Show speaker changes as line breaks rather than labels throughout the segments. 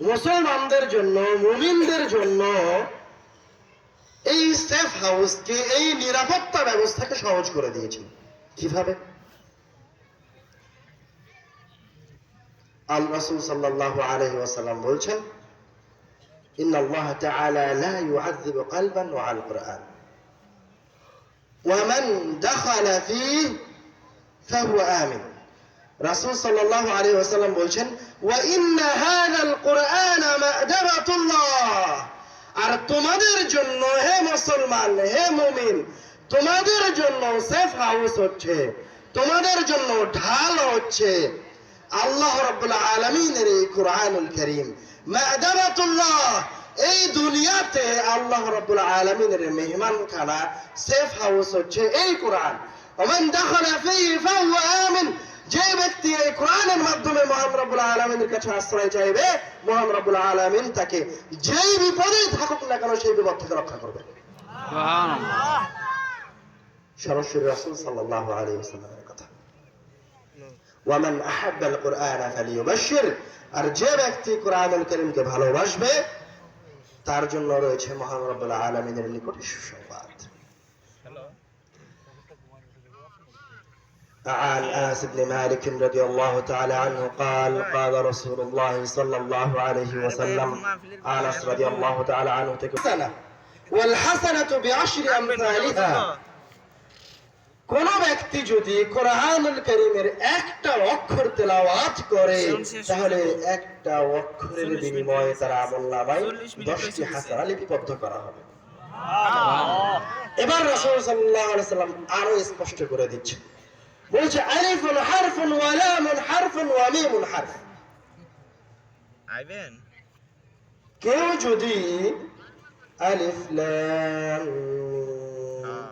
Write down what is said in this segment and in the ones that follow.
মুসলমানদের জন্য মুমিনদের জন্য এই সেফ হাউসকে এই নিরাপত্তা ব্যবস্থাকে সহজ করে দিয়েছেন কিভাবে আল রাসূল সাল্লাল্লাহু আলাইহি ওয়াসাল্লাম বলছেন إن الله تعالى لا يعذب قلبا وعلى القرآن ومن دخل فيه فهو آمن রাসূল সাল্লাল্লাহু আলাইহি ওয়াসাল্লাম বলছেন আর তোমাদের জন্য হে মুসলমান, হে মুমিন, তোমাদের জন্য সেফ হাউস হচ্ছে, তোমাদের জন্য ঢাল হচ্ছে। আল্লাহ রাব্বুল আলামিনের এই কুরআনুল কারীম মা'দাবাতুল্লাহ এই দুনিয়াতে আল্লাহ রাব্বুল আলামিনের মেহমানখানা সেফ হাউস হচ্ছে এই কোরআন। ওমান দাখালা ফীহি ফাহুয়া আমিন। যে ব্যক্তি এই কোরআনের মাধ্যমে মহান রব্বুল আলমিনের কাছে আশ্রয় চাইবে মহান রব্বুল আলমিন তাকে যেই বিপদেই থাকুক না কেন সেই বিপদ থেকে রক্ষা করবে। সরাসরি রাসূল সাল্লাল্লাহু আলাইহি ওয়াসাল্লামের কথা। ওয়ামান আহাব্বাল কুরআন ফালিয়ুবাশশির। আর যে ব্যক্তি কোরআনুল কারীমকে ভালোবাসবে তার জন্য রয়েছে মহান রব্বুল আলমিনের নিকটে সুসংবাদ। عن انس بن مالك رضي الله تعالى عنه قال قال رسول الله صلى الله عليه وسلم انس رضي الله تعالى عنه تكفنا والحسنه بعشر امثالها কোন ব্যক্তি যদি কোরআনুল করিমের একটা অক্ষর তেলাওয়াত করে তাহলে একটা অক্ষরের বিনিময়ে তার আমল নামায় দশটি হাসানা লিপিবদ্ধ করা হবে এবার রাসূল সাল্লাল্লাহু আলাইহি সাল্লাম আরো স্পষ্ট করে দিচ্ছে বলছে আলিফুন হারফুন ওয়া লামুন হারফুন ওয়া মিমুন হারফ।
আইবেন?
কেউ যদি আলিফ লাম
হ্যাঁ।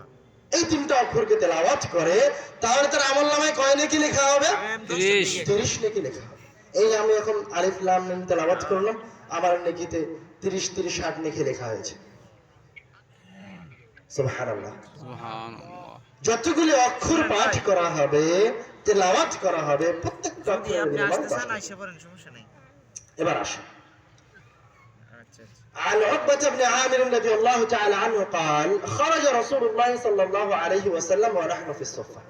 এই তিনটা অক্ষরকে তেলাওয়াত করে তাহলে তার আমল নামায় কয় নেকি লেখা হবে?
ত্রিশ।
তিরিশ নেকি লেখা হবে। এই আমি এখন আলিফ লাম মিম তেলাওয়াত করলাম আমার নেকিতে তিরিশ তিরিশ ষাট নেকি লেখা হয়েছে। সুবহানাল্লাহ। যতগুলি অক্ষর পাঠ করা হবে তেলাওয়াত করা হবে প্রত্যেকটা
যদি
অক্ষরের
আপনি
বিনিময়
আসতে চান
দশ টাকা।
আইসা পড়েন সমস্যা নাই
এবার আসুন
আচ্ছা আচ্ছা
عن عقبة بن عامر رضي الله تعالى عنه قال خرج رسول الله صلى الله عليه وسلم ونحن في الصفة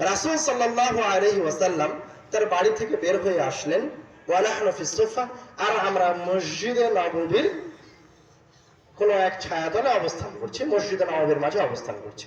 রাসূল সাল্লাল্লাহু আলাইহি ওয়াসাল্লাম তার বাড়ি থেকে বের হয়ে আসলেন ওয়ানাহনু ফি সুফা আর আমরা মসজিদে নববীর কোন এক ছায়াতলে অবস্থান করছি মসজিদে নববীর মাঝে অবস্থান করছি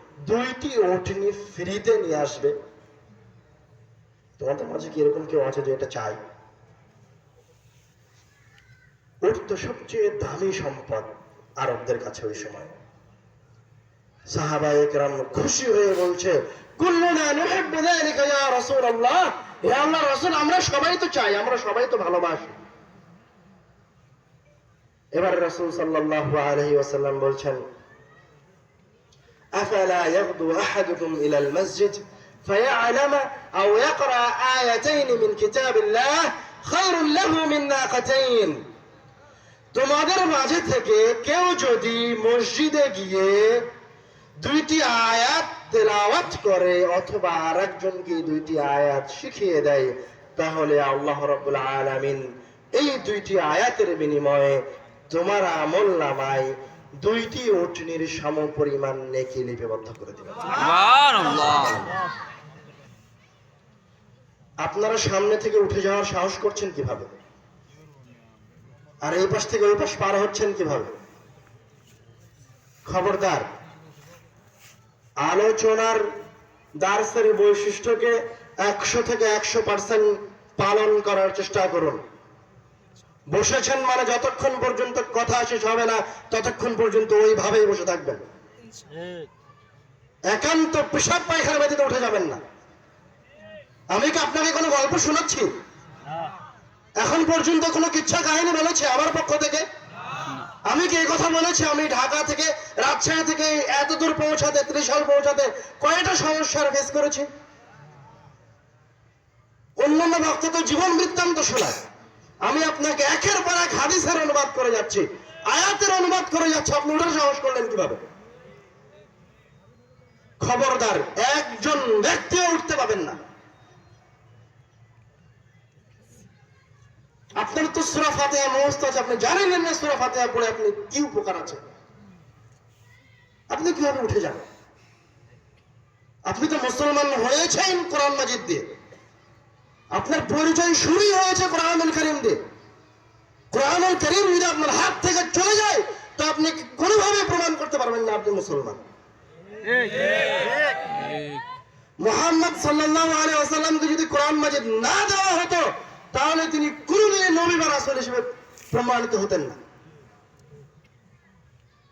দুইটি ওটনি ফ্রিতে নিয়ে আসবে। তোমাদের মাঝে কি এরকম কেউ আছে যে এটা চাই উট তো সবচেয়ে দামি সম্পদ আরবদের কাছে ওই সময়। সাহাবা একরাম খুশি হয়ে বলছে, কুল্লুনা হে আমরা সবাই তো চাই, আমরা সবাই তো ভালোবাসি। এবার রাসূল সাল্লাল্লাহু আলাইহি ওয়াসাল্লাম বলছেন أفلا يغدو أحدكم إلى المسجد فيعلم أو يقرأ آيتين من كتاب الله خير له من ناقتين তোমাদের মাঝে থেকে কেউ যদি মসজিদে গিয়ে দুইটি আয়াত তেলাওয়াত করে অথবা আরেকজনকে দুইটি আয়াত শিখিয়ে দেয় তাহলে আল্লাহ রাব্বুল আলামিন এই দুইটি আয়াতের বিনিময়ে তোমার আমল নামায় দুইটি উটনির সম পরিমাণ নেকি লিপিবদ্ধ করে দিবেন আপনারা সামনে থেকে উঠে যাওয়ার সাহস করছেন কীভাবে? আর এই পাশ থেকে ওই পাশ পার হচ্ছেন কীভাবে? খবরদার আলোচনার দার্সের বৈশিষ্ট্যকে একশো থেকে একশো পার্সেন্ট পালন করার চেষ্টা করুন। বসেছেন মানে যতক্ষণ পর্যন্ত কথা শেষ হবে না, ততক্ষণ পর্যন্ত ওইভাবেই বসে থাকবেন। একান্ত পেশাব পায়খানা ব্যতীত উঠে যাবেন না। আমি কি আপনাকে কোনো গল্প শোনাচ্ছি? এখন পর্যন্ত কোনো কিচ্ছা কাহিনী বলেছে আমার পক্ষ থেকে? আমি কি এই কথা বলেছি? আমি ঢাকা থেকে, রাজশাহী থেকে এত দূর পৌঁছাতে, ত্রিশাল পৌঁছাতে কয়টা সমস্যার ফেস করেছি? অন্যান্য ভক্ত তো জীবন বৃত্তান্ত শোনায়। আমি আপনাকে একের পর এক হাদিসের অনুবাদ করে যাচ্ছি। আয়াতের অনুবাদ করে যাচ্ছি। আপনি ওটা সাহস করলেন কীভাবে? খবরদার, একজন ব্যক্তিও উঠতে পাবেন না। আপনার তো সুরা ফাতেহা মুখস্থ আছে। আপনি জানেন না সুরা ফাতেহা পড়ে আপনি কি উপকার আছে? আপনি কীভাবে উঠে যান? আপনি তো মুসলমান হয়েছেন কোরআন মাজিদ দিয়ে। আপনার পরিচয় শুরুই হয়েছে কোরআনুল করিম দিয়ে। কোরআনুল করিম যদি আপনার হাত থেকে চলে যায়, তো আপনি কোনোভাবে প্রমাণ করতে পারবেন না আপনি মুসলমান? মোহাম্মদ সাল্লাল্লাহু আলাইহি ওয়াসাল্লামকে যদি কোরআন মাজিদ না দেওয়া হতো, তাহলে তিনি কোনদিন নবী বা রাসূল হিসেবে প্রমাণিত হতেন না।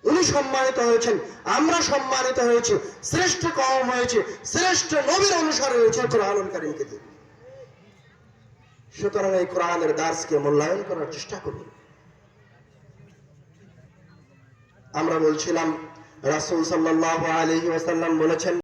উনি সম্মানিত হয়েছেন, আমরা সম্মানিত হয়েছি, শ্রেষ্ঠ কম হয়েছে, শ্রেষ্ঠ নবীর অনুসারে হয়েছে কোরআনুল কারীমকে দিয়ে। সুতরাং এই কোরআনের দাসকে মূল্যায়ন করার চেষ্টা করুন। আমরা বলছিলাম রাসুল সাল্লাহ ওয়াসাল্লাম বলেছেন